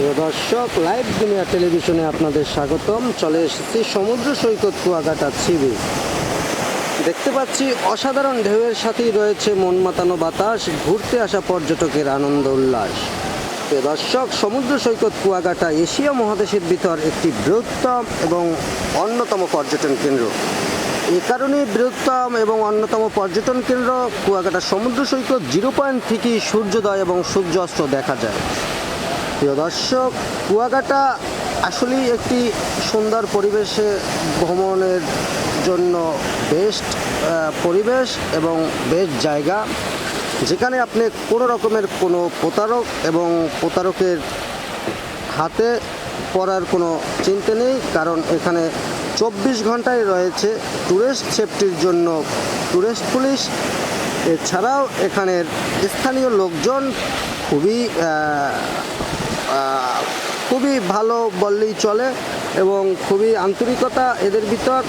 দর্শক, লাইভ দুনিয়া টেলিভিশনে আপনাদের স্বাগতম। চলে এসেছি সমুদ্র সৈকত কুয়াকাটা ছিবি দেখতে পাচ্ছি, অসাধারণ ঢেউয়ের সাথেই রয়েছে মন মাতানো বাতাস, ঘুরতে আসা পর্যটকের আনন্দ উল্লাস। দর্শক, সমুদ্র সৈকত কুয়াকাটা এশিয়া মহাদেশের ভিতর একটি বৃহত্তম এবং অন্যতম পর্যটন কেন্দ্র। এ কারণেই বৃহত্তম এবং অন্যতম পর্যটন কেন্দ্র কুয়াকাটা সমুদ্র সৈকত জিরো পয়েন্ট থেকেই সূর্যোদয় এবং সূর্যাস্ত দেখা যায়। প্রিয় দর্শক, কুয়াকাটা আসলেই একটি সুন্দর পরিবেশে ভ্রমণের জন্য বেস্ট পরিবেশ এবং বেস্ট জায়গা, যেখানে আপনি কোনো রকমের কোনো প্রতারক এবং প্রতারকের হাতে পড়ার কোনো চিন্তা নেই, কারণ এখানে চব্বিশ ঘন্টায় রয়েছে ট্যুরিস্ট সেফটির জন্য ট্যুরিস্ট পুলিশ এছাড়াও এখানের স্থানীয় লোকজন খুবই খুবই ভালো বললেই চলে এবং খুবই আন্তরিকতা এদের ভিতর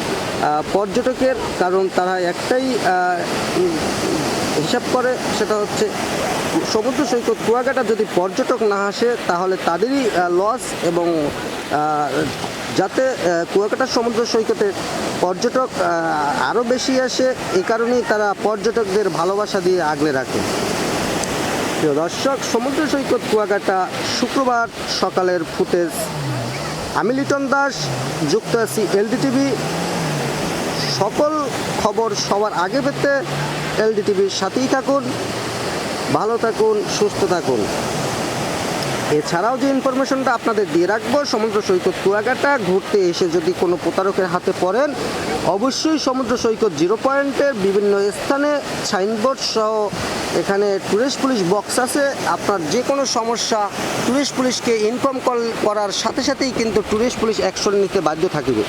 পর্যটকের কারণ তারা একটাই হিসাব করে সেটা হচ্ছে সমুদ্র সৈকত কুয়াকাটা। যদি পর্যটক না আসে তাহলে তাদেরই লস এবং যাতে আহ, কুয়াকাটা সমুদ্র সৈকতে পর্যটক আরও বেশি আসে এ কারণেই তারা পর্যটকদের ভালোবাসা দিয়ে আগলে রাখে। প্রিয় দর্শক, সমুদ্র সৈকত কুয়াকাটা শুক্রবার সকালের ফুটেজ। আমি লিটন দাস, যুক্ত আছি এলডি টিভি সকল খবর সবার আগে পেতে এলডি টিভির সাথেই থাকুন। ভালো থাকুন, সুস্থ থাকুন। এছাড়াও যে ইনফরমেশনটা আপনাদের দিয়ে রাখব, সমুদ্র সৈকত কুয়াকাটা, ঘুরতে এসে যদি কোনো প্রতারকের হাতে পড়েন, অবশ্যই সমুদ্র সৈকত জিরো পয়েন্টের বিভিন্ন স্থানে সাইনবোর্ড সহ এখানে ট্যুরিস্ট পুলিশ বক্স আছে। আপনার যে কোনো সমস্যা ট্যুরিস্ট পুলিশকে ইনফর্ম কল করার সাথে সাথেই কিন্তু ট্যুরিস্ট পুলিশ অ্যাকশন নিতে বাধ্য থাকবে।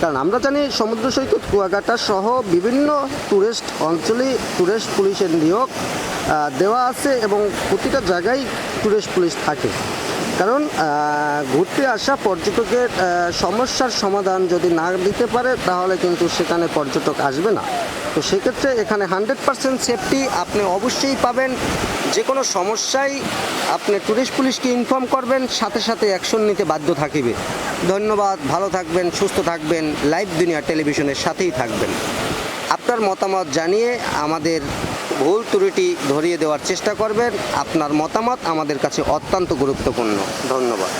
কারণ আমরা জানি সমুদ্র সৈকত কুয়াকাটা সহ বিভিন্ন ট্যুরিস্ট অঞ্চলে ট্যুরিস্ট পুলিশের নিয়োগ দেওয়া আছে এবং প্রতিটা জায়গায় ট্যুরিস্ট পুলিশ থাকে। কারণ ঘুরতে আসা পর্যটকের সমস্যার সমাধান যদি না দিতে পারে, তাহলে কিন্তু সেখানে পর্যটক আসবে না। তো সেক্ষেত্রে এখানে হান্ড্রেড পার্সেন্ট সেফটি আপনি অবশ্যই পাবেন। যে কোনো সমস্যায় আপনি ট্যুরিস্ট পুলিশকে ইনফর্ম করবেন, সাথে সাথে অ্যাকশন নিতে বাধ্য থাকিবে। ধন্যবাদ, ভালো থাকবেন, সুস্থ থাকবেন, লাইভ দুনিয়া টেলিভিশনের সাথেই থাকবেন। আপনার মতামত জানিয়ে আমাদের ভুল ত্রুটি ধরিয়ে দেওয়ার চেষ্টা করবেন। আপনার মতামত আমাদের কাছে অত্যন্ত গুরুত্বপূর্ণ। ধন্যবাদ।